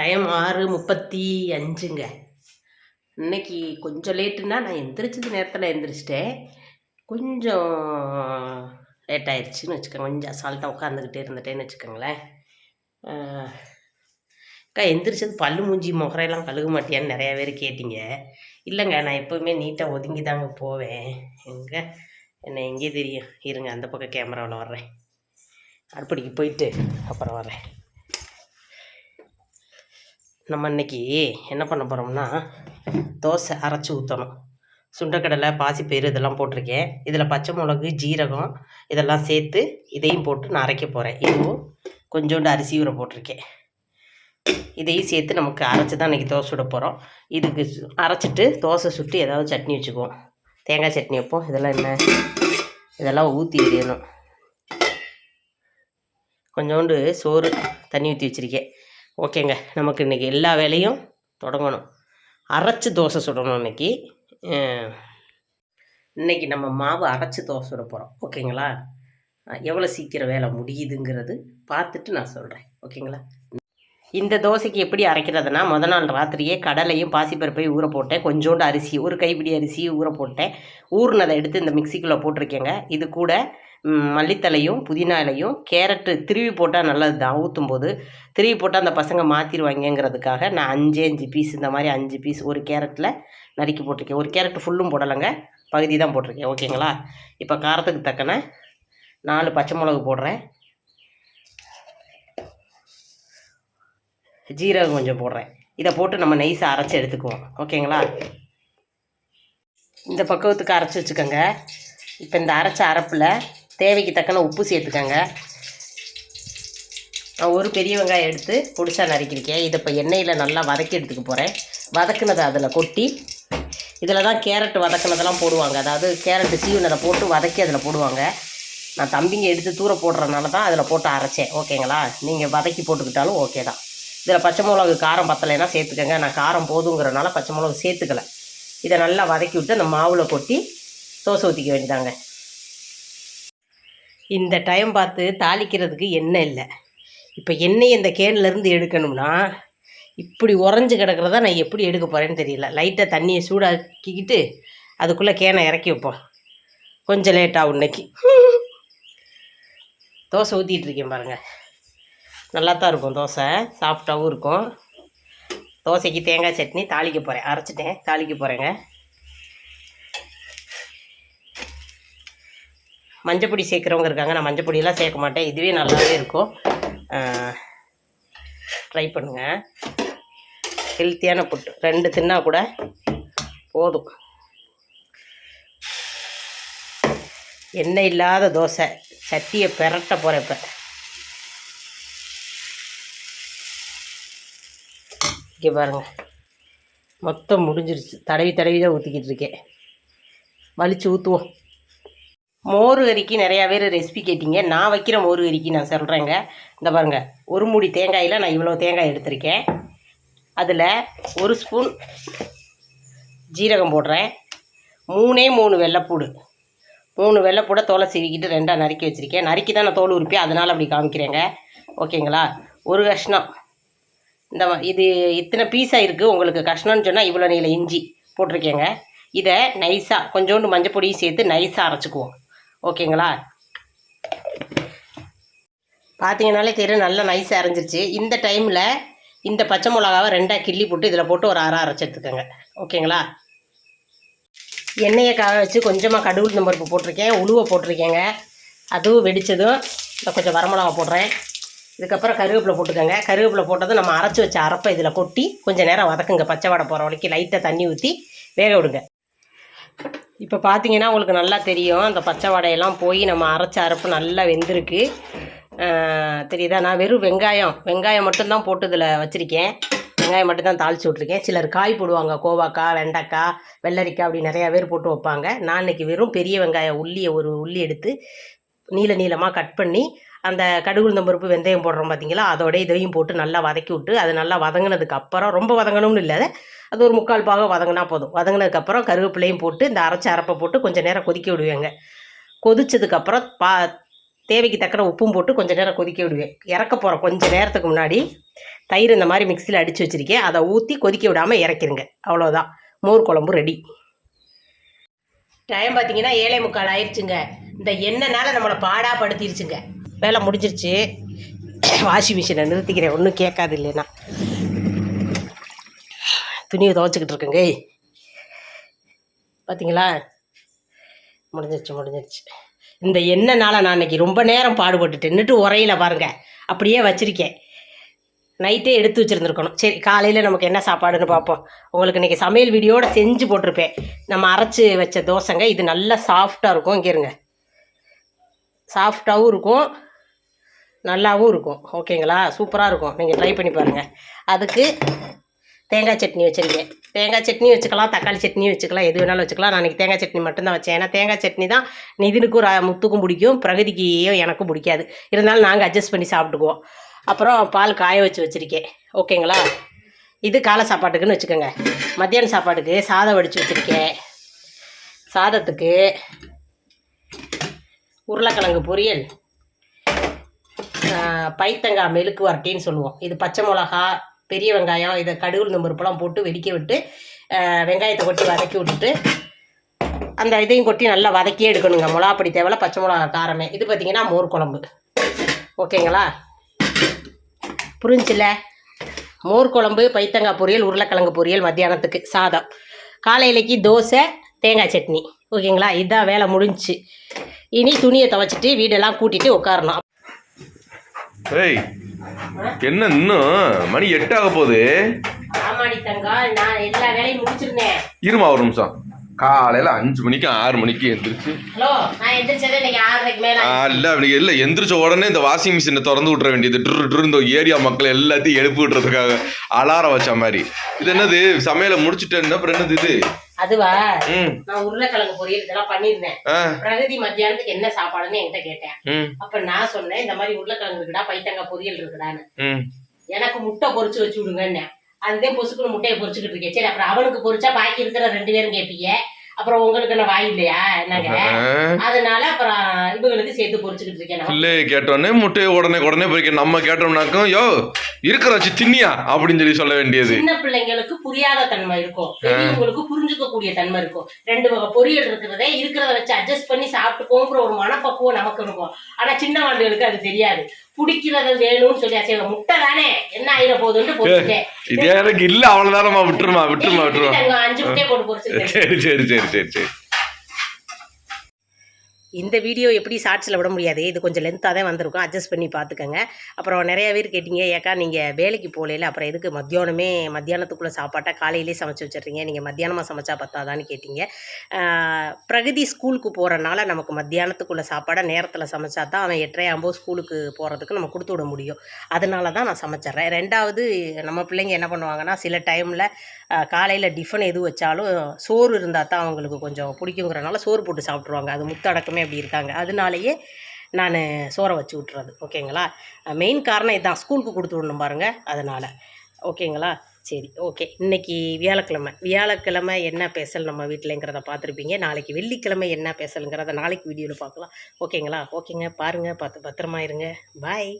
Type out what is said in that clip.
Time ஆறு முப்பத்தி அஞ்சுங்க. இன்னைக்கு கொஞ்சம் லேட்டுன்னா நான் எந்திரிச்சது நேரத்தில் எந்திரிச்சிட்டேன். கொஞ்சம் லேட் ஆயிடுச்சுன்னு வச்சுக்கோங்க. கொஞ்சம் அசால்ட்டாக உட்காந்துக்கிட்டே இருந்துட்டேன்னு வச்சுக்கோங்களேன். அக்கா எந்திரிச்சது பல்லு மூஞ்சி முகரையெல்லாம் கழுக மாட்டியான்னு நிறையா பேர் கேட்டீங்க. இல்லைங்க நான் எப்போவுமே நீட்டாக ஒதுங்கி தாங்க போவேன். எங்கே? என்ன எங்கேயே தெரியும்? இருங்க அந்த பக்கம் கேமராவில் வர்றேன். அடுப்படிக்கு போயிட்டு அப்புறம் வரேன் நம்ம இன்னைக்கு என்ன பண்ண போகிறோம்னா தோசை அரைச்சி ஊற்றணும் சுண்டக்கடலை பாசிப்பயிறு இதெல்லாம் போட்டிருக்கேன். இதில் பச்சை மிளகு ஜீரகம் இதெல்லாம் சேர்த்து இதையும் போட்டு நான் அரைக்க போகிறேன் இதுவும் கொஞ்சோண்டு அரிசி ஊற போட்டிருக்கேன். இதையும் சேர்த்து நமக்கு அரைச்சி தான் இன்றைக்கி தோசை சுட போகிறோம் இதுக்கு சு- அரைச்சிட்டு தோசை சுட்டு ஏதாவது சட்னி வச்சுக்குவோம். தேங்காய் சட்னி வைப்போம். இதெல்லாம் என்ன? இதெல்லாம் ஊற்றி எறியணும் கொஞ்சோண்டு சோறு தண்ணி ஊற்றி வச்சுருக்கேன். ஓகேங்க. நமக்கு இன்றைக்கி எல்லா வேலையும் தொடங்கணும். அரைச்சி தோசை சுடணும் இன்றைக்கி இன்றைக்கி இன்னைக்கு நம்ம மாவு அரைச்சி தோசை சுட போகிறோம் ஓகேங்களா? எவ்வளோ சீக்கிரம் வேலை முடியுதுங்கிறது பார்த்துட்டு நான் சொல்கிறேன் ஓகேங்களா? இந்த தோசைக்கு எப்படி அரைக்கிறதுனா முத நாள் ராத்திரியே கடலையும் பாசிப்பருப்பையும் ஊற போட்டேன். கொஞ்சோண்டு அரிசி ஒரு கைப்பிடி அரிசி ஊற போட்டேன். ஊறினதை எடுத்து இந்த மிக்சிக்குள்ளே போட்டிருக்கேங்க. இது கூட மல்லித்தலையும் புதினா இலையும் கேரட்டு திருவி போட்டால் நல்லது தான் ஊற்றும் போது திருவி போட்டால் அந்த பசங்க மாற்றிடுவாங்கங்கிறதுக்காக நான் அஞ்சே அஞ்சு பீஸ் இந்த மாதிரி அஞ்சு பீஸ் ஒரு கேரட்டில் நறுக்கி போட்டிருக்கேன். ஒரு கேரட் ஃபுல்லும் போடலைங்க பகுதி தான் போட்டிருக்கேன். ஓகேங்களா? இப்போ காரத்துக்கு தக்கன நாலு பச்சை மிளகு போடுறேன். ஜீரகம் கொஞ்சம் போடுறேன். இதை போட்டு நம்ம நைஸாக அரைச்சி எடுத்துக்குவோம். ஓகேங்களா? இந்த பக்குவத்துக்கு அரைச்சி வச்சுக்கோங்க. இப்போ இந்த அரைச்ச அரைப்பில் தேவைக்கு தக்கன உப்பு சேர்த்துக்கோங்க. நான் ஒரு பெரிய வெங்காயம் எடுத்து பொடிசாக நறுக்கியிருக்கேன். இதை இப்போ எண்ணெயில் நல்லா வதக்கி எடுத்துக்க போகிறேன் வதக்குனதை அதில் கொட்டி இதில் தான் கேரட் வதக்குனதெல்லாம் போடுவாங்க. அதாவது கேரட்டு சீவினதை போட்டு வதக்கி அதில் போடுவாங்க. நான் தம்பிங்க எடுத்து தூர போடுறதுனால தான் அதில் போட்டு அரைச்சேன். ஓகேங்களா? நீங்கள் வதக்கி போட்டுக்கிட்டாலும் ஓகே தான். இதில் பச்சை மிளகு காரம் பத்தலைன்னா சேர்த்துக்கங்க. நான் காரம் போதுங்கிறனால பச்சை மிளகு சேர்த்துக்கல. இதை நல்லா வதக்கி விட்டு அந்த மாவில் கொட்டி தோசை ஊற்றிக்க வேண்டியதாங்க. இந்த டைம் பார்த்து தாளிக்கிறதுக்கு எண்ணெய் இல்லை. இப்போ எண்ணெய் இந்த கேன்லேருந்து எடுக்கணும்னா இப்படி உறைஞ்சி கிடக்கிறத நான் எப்படி எடுக்க போகிறேன்னு தெரியல. லைட்டாக தண்ணியை சூடாக்கிக்கிட்டு அதுக்குள்ளே கேனை இறக்கி வைப்போம். கொஞ்சம் லேட்டாக இன்னைக்கு தோசை ஊற்றிட்டு இருக்கேன் பாருங்கள் நல்லா தான் இருக்கும் தோசை. சாஃப்டாகவும் இருக்கும். தோசைக்கு தேங்காய் சட்னி தாளிக்க போகிறேன் அரைச்சிட்டேன். தாளிக்க போகிறேங்க மஞ்சப்பொடி சேர்க்குறவங்க இருக்காங்க. நான் மஞ்சப்பொடியெல்லாம் சேர்க்க மாட்டேன். இதுவே நல்லாவே இருக்கும். ட்ரை பண்ணுங்கள் ஹெல்த்தியான புட்டு ரெண்டு தின்னா கூட போதும். எண்ணெய் இல்லாத தோசை. சட்டியை பெரட்ட போகிறேன் இப்போ. இங்கே பாருங்கள் மொத்தம் முடிஞ்சிருச்சு. தடவி தடவி தான் ஊற்றிக்கிட்டு இருக்கேன். வலிச்சு ஊற்றுவோம் மோர் கறிக்கு நிறையா பேர் ரெசிபி கேட்டீங்க. நான் வைக்கிற மோர் கறிக்கு நான் சொல்கிறேங்க இந்த பாருங்க ஒரு மூடி தேங்காயில் நான் இவ்வளோ தேங்காய் எடுத்திருக்கேன். அதில் ஒரு ஸ்பூன் ஜீரகம் போடுறேன். மூணே மூணு வெள்ளைப்பூடு. மூணு வெள்ளைப்பூடை தோலை சீவிக்கிட்டு ரெண்டாக நறுக்கி வச்சுருக்கேன். நறுக்கி தான் நான் தோல் உருப்பி அதனால் அப்படி காமிக்கிறேங்க. ஓகேங்களா? ஒரு கஷ்ணம். இந்த இது இத்தனை பீஸாக இருக்குது உங்களுக்கு கஷ்டம்னு சொன்னால் இவ்வளோ நீளம் இஞ்சி போட்டிருக்கேங்க. இதை நைஸாக கொஞ்சோண்டு மஞ்சள் பொடியும் சேர்த்து நைஸாக அரைச்சிக்குவோம். ஓகேங்களா? பார்த்தீங்கனாலே தெரியும் நல்லா நைஸாக அரைஞ்சிருச்சு. இந்த டைமில் இந்த பச்சை மிளகாவை ரெண்டாக கிள்ளி போட்டு இதில் போட்டு ஒரு அரை அரைச்சி எடுத்துக்கோங்க. ஓகேங்களா? எண்ணெயை காய வச்சு கொஞ்சமாக கடுகு உளுந்தம் போட்டிருக்கேன். உளுவை போட்டிருக்கேங்க. அதுவும் வெடித்ததும் இந்த கொஞ்சம் வரமிளகா போடுறேன். இதுக்கப்புறம் கருவேப்பிலை போட்டுக்கோங்க. கருவேப்பிலை போட்டதும் நம்ம அரைச்சி வச்ச அரைப்பை இதில் கொட்டி கொஞ்சம் நேரம் வதக்குங்க. பச்சை வடை போகிற வரைக்கும் லைட்டாக தண்ணி ஊற்றி வேக விடுங்க. இப்போ பார்த்தீங்கன்னா உங்களுக்கு நல்லா தெரியும். அந்த பச்சை வடையெல்லாம் போய் நம்ம அரைச்ச அரைப்பு நல்லா வெந்திருக்கு. தெரியுதா? நான் வெறும் வெங்காயம். வெங்காயம் மட்டும்தான் போட்டு இதில் வச்சுருக்கேன். வெங்காயம் மட்டும்தான் தாளிச்சு விட்ருக்கேன் சிலர் காய் போடுவாங்க. கோவாக்காய் வெண்டைக்காய் வெள்ளரிக்காய் அப்படி நிறையா பேர் போட்டு வைப்பாங்க. நான் இன்றைக்கி வெறும் பெரிய வெங்காயம் உள்ளியை ஒரு உள்ளி எடுத்து நீள நீளமாக கட் பண்ணி அந்த கடுகுழுந்த பருப்பு வெந்தயம் போடுறோம் பார்த்தீங்களா அதோட இதையும் போட்டு நல்லா வதக்கி விட்டு அது நல்லா வதங்கினதுக்கு அப்புறம் ரொம்ப வதங்கணும்னு இல்லை. அது ஒரு முக்கால் பாகம் வதங்கினா போதும். வதங்கினதுக்கப்புறம் கருவேப்பிலையும் போட்டு இந்த அரைச்ச அரைப்பை போட்டு கொஞ்சம் நேரம் கொதிக்க விடுவேங்க. கொதிச்சதுக்கப்புறம் பா தேவைக்கு தக்கன உப்பும் போட்டு கொஞ்சம் நேரம் கொதிக்க விடுவேன். இறக்க போகிற கொஞ்சம் நேரத்துக்கு முன்னாடி தயிர் இந்த மாதிரி மிக்சியில் அடித்து வச்சுருக்கேன். அதை ஊற்றி கொதிக்க விடாமல் இறக்கிருங்க. அவ்வளோதான் மோர் குழம்பு ரெடி டைம் பார்த்தீங்கன்னா ஏழை முக்கால் ஆயிடுச்சுங்க இந்த எண்ணெய்னால நம்மளை பாடாக படுத்திருச்சுங்க வேலை முடிஞ்சிருச்சு. வாஷிங் மிஷினை நிறுத்திக்கிறேன். ஒன்றும் கேட்காது இல்லைன்னா. துணியை துவைச்சிக்கிட்டு இருக்குங்க பார்த்தீங்களா முடிஞ்சிருச்சு முடிஞ்சிருச்சு. இந்த எண்ணெய்னால நான் அன்னைக்கு ரொம்ப நேரம் பாடுபட்டுட்டு நின்றுட்டு உரையில பாருங்கள் அப்படியே வச்சுருக்கேன். நைட்டே எடுத்து வச்சுருந்துருக்கணும். சரி காலையில் நமக்கு என்ன சாப்பாடுன்னு பார்ப்போம். உங்களுக்கு இன்றைக்கி சமையல் வீடியோட செஞ்சு போட்டிருப்பேன். நம்ம அரைச்சி வச்ச தோசைங்க இது நல்லா சாஃப்டாக இருக்கும். இங்கே இருங்க. சாஃப்டாகவும் இருக்கும். நல்லாவும் இருக்கும். ஓகேங்களா சூப்பராக இருக்கும். நீங்கள் ட்ரை பண்ணி பாருங்கள் அதுக்கு தேங்காய் சட்னி வச்சுருக்கேன். தேங்காய் சட்னி வச்சுக்கலாம் தக்காளி சட்னி வச்சுக்கலாம் எது வேணாலும் வச்சுக்கலாம். நான் தேங்காய் சட்னி மட்டும்தான் வச்சேன். ஏன்னா தேங்காய் சட்னி தான் நிதினுக்கும் முத்துக்கும் பிடிக்கும். பிரகதிக்கையும் எனக்கும் பிடிக்காது. இருந்தாலும் நாங்கள் அட்ஜஸ்ட் பண்ணி சாப்பிட்டுக்குவோம். அப்புறம் பால் காய வச்சு வச்சுருக்கேன். ஓகேங்களா இது காலை சாப்பாட்டுக்குன்னு வச்சுக்கோங்க. மத்தியான சாப்பாட்டுக்கு சாதம் வடித்து வச்சுருக்கேன். சாதத்துக்கு உருளைக்கிழங்கு பொரியல் பைத்தங்காய் மெழுக்கு வரட்டின்னு சொல்லுவோம். இது பச்சை மிளகா பெரிய வெங்காயம் இதை கடுகு நம்பருப்பெல்லாம் போட்டு வெடிக்க விட்டு வெங்காயத்தை கொட்டி வதக்கி விட்டுட்டு அந்த இதையும் கொட்டி நல்லா வதக்கியே எடுக்கணுங்க. மிளகா பொடி தேவையில்ல பச்சை மிளகா காரமே. இது பார்த்தீங்கன்னா மோர் குழம்பு. ஓகேங்களா? புரிஞ்சில்ல மோர் குழம்பு பைத்தங்காய் பொரியல் உருளைக்கிழங்கு பொரியல் மத்தியானத்துக்கு சாதம். காலையிலைக்கு தோசை தேங்காய் சட்னி. ஓகேங்களா? இதுதான் வேலை முடிஞ்சு. இனி துணியை துவைச்சிட்டு வீடெல்லாம் கூட்டிகிட்டு உட்காரணும். ஏய் என்ன இன்னும்? மணி போகுது. எல்லா வேலையும் முடிச்சிருந்தேன். இருமா ஒரு நிமிஷம். காலையில அஞ்சு மணிக்கு ஆறு மணிக்கு எந்திரிச்சு. இல்ல அப்படி இல்ல. எந்திரிச்ச உடனே இந்த வாஷிங் மிஷினை திறந்து விட்டுற வேண்டியது. ட்ரு ட்ரு இந்த ஏரியா மக்கள் எல்லாத்தையும் எழுப்பி விட்டுறதுக்காக அலாரம் வச்ச மாதிரி. இது என்னது? சமையலை முடிச்சுட்டேன் அப்புறம் என்னது இது? அதுவா? நான் உருளைக்கிழங்கு பொரியல் இதெல்லாம் பண்ணியிருந்தேன். ஆ. பிரகதி மத்தியானத்துக்கு என்ன சாப்பாடுன்னு என்கிட்ட கேட்டேன். அப்ப நான் சொன்னேன் இந்த மாதிரி உருளைக்கிழங்கு இருக்குடா பைத்தங்காய் பொரியல் இருக்குடான்னு. எனக்கு முட்டை பொரிச்சு வச்சு விடுங்கன்னு அதுதான் பொசுக்குன்னு முட்டையை பொரிச்சுக்கிட்டு இருக்கேன் சரி அப்புறம் அவனுக்கு பொரிச்சா பாக்கி இருக்கிற ரெண்டு பேரும் கேட்பீங்க அப்புறம் உங்களுக்கு என்ன வாய் இல்லையா? என்னங்க? அதனால அப்புறம் இவங்களுக்கு சேர்த்து பொரிச்சுக்கிட்டு இருக்கேன். பிள்ளைய கேட்டோடனே முட்டையை உடனே உடனே போய்க்க நம்ம கேட்டோம்னாக்கும் யோ இருக்கிற வச்சு தின்னியா? அப்படின்னு சொல்லி சொல்ல வேண்டியது. சின்ன பிள்ளைங்களுக்கு புரியாத தன்மை இருக்கும். பெரியவங்களுக்கு புரிஞ்சுக்க கூடிய தன்மை இருக்கும். ரெண்டு வகை பொரியல் இருக்கிறதே இருக்கிறத வச்சு அட்ஜஸ்ட் பண்ணி சாப்பிட்டுக்கோங்கிற ஒரு மனப்பக்குவம் நமக்கு இருக்கும். ஆனா சின்ன வாழ்க்கைகளுக்கு அது தெரியாது. பிடிக்கிறத வேணும்னு சொல்லி முட்டை தானே? என்ன ஆயிர போகுதுன்னு பொரிச்சுட்டேன் இதே எனக்கு இல்ல அவ்வளவுதானம்மா விட்டுருமா விட்டுருமா விட்டுருமா. தங்க அஞ்சு முட்டையை போட்டு பொரிச்சுட்டேன் சரி சரி சரி சரி சரி. இந்த வீடியோ எப்படி ஷார்ட்ஸில் விட முடியாது? இது கொஞ்சம் லென்த்தாக தான் வந்திருக்கும். அட்ஜஸ்ட் பண்ணி பார்த்துக்கோங்க. அப்புறம் நிறைய பேர் கேட்டிங்க ஏக்கா நீங்கள் வேலைக்கு போகலையில அப்புறம் எதுக்கு மத்தியானமே மத்தியானத்துக்குள்ளே சாப்பாட்டை காலையிலே சமைச்சு வச்சிடுறீங்க? நீங்கள் மத்தியானமாக சமைச்சா பத்தாதான்னு கேட்டிங்க. பிரகதி ஸ்கூலுக்கு போகிறனால நமக்கு மத்தியானத்துக்குள்ளே சாப்பாடை நேரத்தில் சமைச்சா தான் அவன் எட்டரை ஆகும்போது ஸ்கூலுக்கு போகிறதுக்கு நம்ம கொடுத்து விட முடியும். அதனால தான் நான் சமைச்சிட்றேன். ரெண்டாவது நம்ம பிள்ளைங்க என்ன பண்ணுவாங்கன்னா சில டைமில் காலையில் டிஃபன் எது வச்சாலும் சோறு இருந்தால் தான் அவங்களுக்கு கொஞ்சம் பிடிக்குங்கிறனால சோறு போட்டு சாப்பிட்ருவாங்க அது முத்தடக்கமே அப்படி இருக்காங்க. அதனாலேயே நான் சோறை வச்சு விட்றது ஓகேங்களா? மெயின் காரணம் இதுதான் ஸ்கூலுக்கு கொடுத்து விடணும் பாருங்கள் அதனால். ஓகேங்களா? சரி ஓகே. இன்னைக்கு வியாழக்கிழமை. வியாழக்கிழமை என்ன பேசல் நம்ம வீட்டிலங்கிறத பார்த்துருப்பீங்க. நாளைக்கு வெள்ளிக்கிழமை என்ன பேசலுங்கிறத நாளைக்கு வீடியோவில் பார்க்கலாம். ஓகேங்களா? ஓகேங்க. பாருங்கள் பார்த்து பத்திரமா இருங்க. பாய்